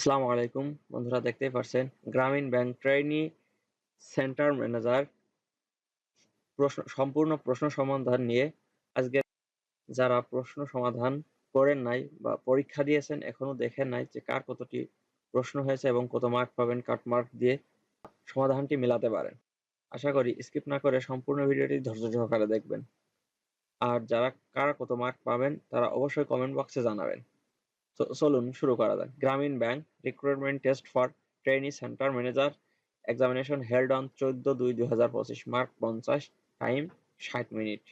আসসালামু আলাইকুম, বন্ধুরা দেখতেই পারছেন, গ্রামীণ ব্যাংক ট্রেনি সেন্টার ম্যানেজার প্রশ্ন, সম্পূর্ণ প্রশ্ন সমাধান নিয়ে আজকে যারা প্রশ্ন সমাধান করেন নাই বা পরীক্ষা দিয়েছেন, এখনও দেখেন নাই যে কার কতটি প্রশ্ন হয়েছে এবং কত মার্ক পাবেন কাট মার্ক দিয়ে সমাধানটি মেলাতে পারেন। আশা করি স্কিপ না করে সম্পূর্ণ ভিডিওটি ধৈর্য সহকারে দেখবেন। আর যারা, কারা কত মার্ক পাবেন, তারা অবশ্যই কমেন্ট বক্সে জানাবেন। চলুন শুরু করা যাক। Grameen bank recruitment test for trainee center manager examination held on চোদ্দ দুই দুই হাজার পঁচিশ, মার্ক পঞ্চাশ, টাইম ষাট মিনিট।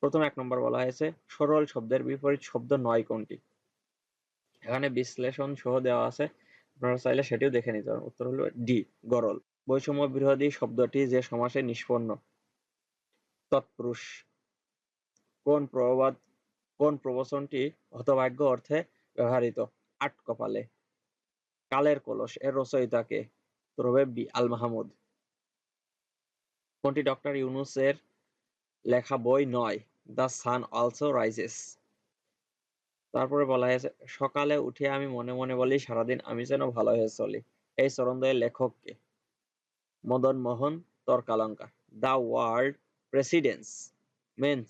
প্রথম এক নম্বর বলা হয়েছে, সরল শব্দের বিপরীত শব্দ নয় কোনটি? এখানে বিশ্লেষণ সহ দেওয়া আছে, আপনারা চাইলে সেটিও দেখে নিতে পারেন। উত্তর হলো ডি, গরল। বৈষম্য বিরোধী শব্দটি যে সমাসে নিষ্পন্ন, তৎপুরুষ। কোন প্রবাদ কোন প্রবচনটি হতভাগ্য অর্থে ব্যবহৃত? আট কপালে। কালের কলস, এর রচয়িতা কে তবে আল মাহমুদ কোনটি ডক্টর ইউনুসের লেখা বই নয়? The sun also rises. তারপরে বলা হয়েছে, সকালে উঠে আমি মনে মনে বলি, সারাদিন আমি যেন ভালো হয়ে চলি। এই চরণদয়ের লেখককে Madan Mohan Tarkalankar. The world precedence means,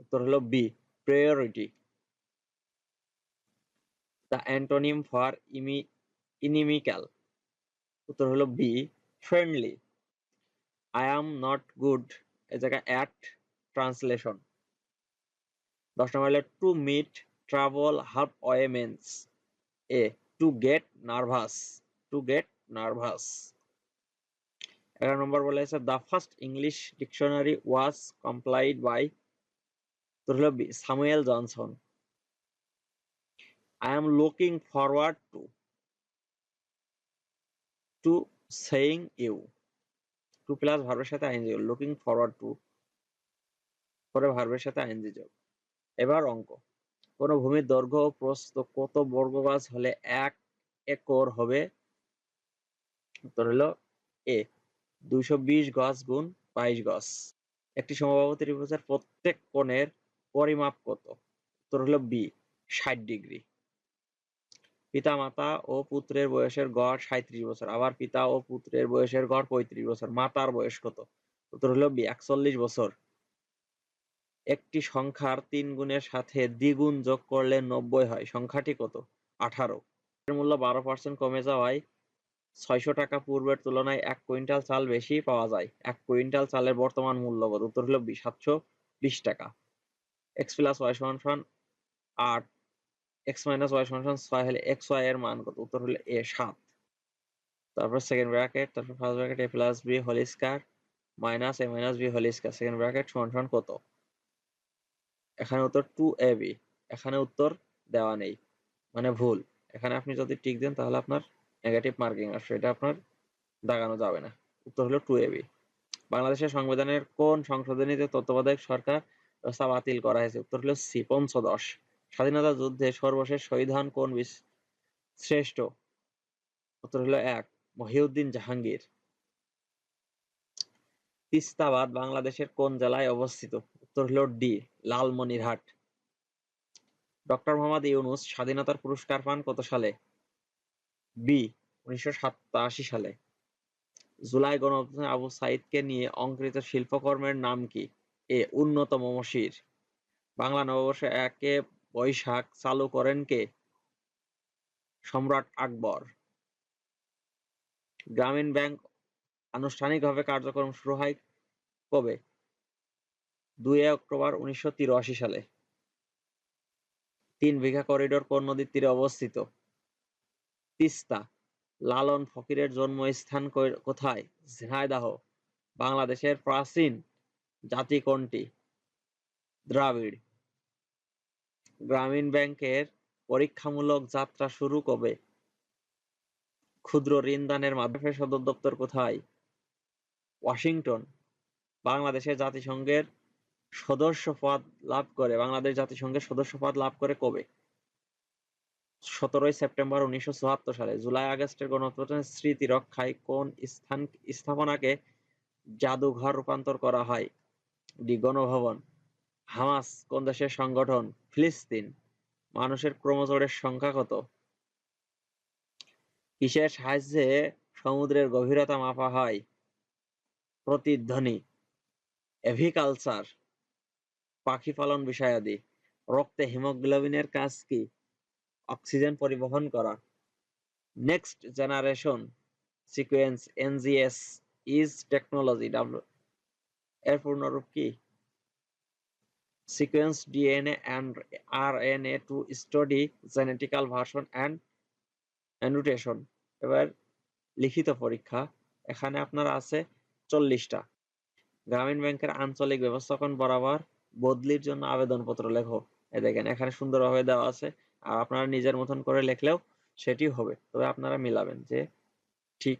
উত্তর হলো বি। দ্য অ্যান্টোনিম ফর ইমি ইনিমিক্যাল উত্তর হলো B friendly I am not good a জায়গায় অ্যাট ট্রান্সলেশন দশ নম্বর হলো to meet travel half way means a to get nervous to get nervous এগারো নম্বর বলা হয়েছে the first English dictionary was compiled by তোর হলো Samuel Johnson. I am looking forward to to seeing you to plus ভার্বের সাথে ING looking forward two পরে ভার্বের সাথে আইনজি যোগ। এবার অঙ্ক। কোন ভূমির দৈর্ঘ্য ও প্রস্থ কত বর্গ গাছ হলে এক একর হবে? উত্তর হলো এ দুইশো বিশ গজ গুণ বাইশ গজ। একটি সমবাহু ত্রিভুজের প্রত্যেক কোণের পরিমাপ কত? উত্তর হলো বি ষাট ডিগ্রি। পিতা মাতা ও পুত্রের বয়সের গড় সাঁত্রিশ বছর। আবার পিতা ও পুত্রের বয়সের গড় পঁয়ত্রিশ বছর। মাতার বয়স কত? উত্তর হলো বি একচল্লিশ বছর। একটি সংখ্যার তিন গুণের সাথে দ্বিগুণ যোগ করলে নব্বই হয়। সংখ্যাটি কত? আঠারো। এর মূল্য বারো পার্সেন্ট কমে যাওয়ায় ছয়শো টাকা পূর্বের তুলনায় এক কুইন্টাল চাল বেশি পাওয়া যায়। এক কুইন্টাল চালের বর্তমান মূল্য কত? উত্তর হলো সাতশো বিশ টাকা। এক্স প্লাস ওয়াই সমান সমান আট, এক্স মাইনাস ওয়াই সমান সমান ছয় হলে এক্স ওয়াই এর মান কত? উত্তর হলো এ সাত। তারপর সেকেন্ড ব্র্যাকেট তারপর first bracket A plus B whole square minus A minus B whole square second bracket সমান সমান কত? এখানে উত্তর টু এ বি এখানে উত্তর দেওয়া নেই। মানে ভুল। এখানে আপনি যদি টিক দেন তাহলে আপনার নেগেটিভ মার্কিং আসবে। এটা আপনার দাগানো যাবে না। উত্তর হলো টু এ বি বাংলাদেশের সংবিধানের কোন সংশোধনীতে তত্ত্বাবধায়ক সরকার ব্যবস্থা বাতিল করা হয়েছে। উত্তর হলো সি পঞ্চদশ স্বাধীনতা যুদ্ধে সর্বশেষ শহীদ হন কোন শ্রেষ্ঠ? উত্তর হলো এক, মহিউদ্দিন জাহাঙ্গীর। তিস্তাবাদ বাংলাদেশের কোন জেলায় অবস্থিত? উত্তর হলো ডি, লালমনিরহাট। ডক্টর মোহাম্মদ ইউনুস স্বাধীনতার পুরস্কার পান কত সালে? বি, উনিশশো সাতাশি সালে। জুলাই গণঅভ্যুত্থানে আবু সাইদকে নিয়ে অঙ্কিত শিল্পকর্মের নাম কি? এ উন্নত মমশির বাংলা নববর্ষে একে বৈশাখ চালু করেন কে? সম্রাট আকবর। গ্রামীণ ব্যাংক আনুষ্ঠানিকভাবে কার্যক্রম শুরু হয় কবে? দুই অক্টোবর উনিশশো সালে। তিন বিঘা করিডোর কোন নদীর তীরে অবস্থিত? তিস্তা। লালন ফকিরের জন্মস্থান কোথায়? ঝিনাইদহ, বাংলাদেশের প্রাচীন জাতি কোনটি দ্রাবিড়। গ্রামীণ ব্যাংকের পরীক্ষামূলক যাত্রা শুরু কবে? ক্ষুদ্র ঋণ দানের মাধ্যমে সদর দপ্তর কোথায়? ওয়াশিংটন। বাংলাদেশের জাতিসংঘের সদস্য পদ লাভ করে, বাংলাদেশ জাতিসংঘের সদস্য পদ লাভ করে কবে? সতেরোই সেপ্টেম্বর উনিশশো চুয়াত্তর সালে, জুলাই আগস্টের গণঅভ্যুত্থানের স্মৃতি রক্ষায় কোন স্থান, স্থাপনাকে জাদুঘর রূপান্তর করা হয়? ডি গণভবন, হামাস, কোন দেশের সংগঠন, ফিলিস্তিন, মানুষের ক্রোমোজোমের সংখ্যা কত? কিসের সাহায্যে সমুদ্রের গভীরতা মাপা হয়? প্রতিধ্বনি, এভিকালচার, পাখি পালন বিষয়াদি। রক্তে হিমোগ্লোবিনের কাজ কি? অক্সিজেন পরিবহন করা। Next generation sequence, NGS, is technology W এর পূর্ণরূপ কি? Sequence DNA and RNA to study genetical version and annotation এবার লিখিত পরীক্ষা, এখানে আপনার আছে চল্লিশটা। গ্রামীণ ব্যাংকের আঞ্চলিক ব্যবস্থাপন বরাবর বদলির জন্য আবেদনপত্র লেখো। এ দেখেন, এখানে সুন্দরভাবে দেওয়া আছে, আর আপনারা নিজের মতন করে লিখলেও সেটি হবে। তবে আপনারা মিলাবেন যে ঠিক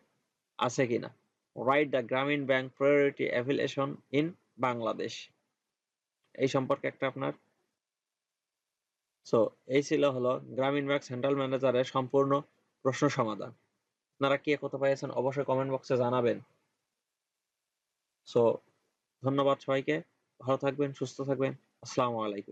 আছে কিনা। Right the Grameen bank priority affiliation in Bangladesh এই সম্পর্কে একটা আপনার। সো এই ছিল হলো গ্রামীণ ব্যাংক সেন্ট্রাল ম্যানেজারের সম্পূর্ণ প্রশ্ন সমাধান। আপনারা কে কত পেয়েছেন অবশ্যই কমেন্ট বক্সে জানাবেন। সো ধন্যবাদ সবাইকে। ভালো থাকবেন, সুস্থ থাকবেন। আসসালামু আলাইকুম।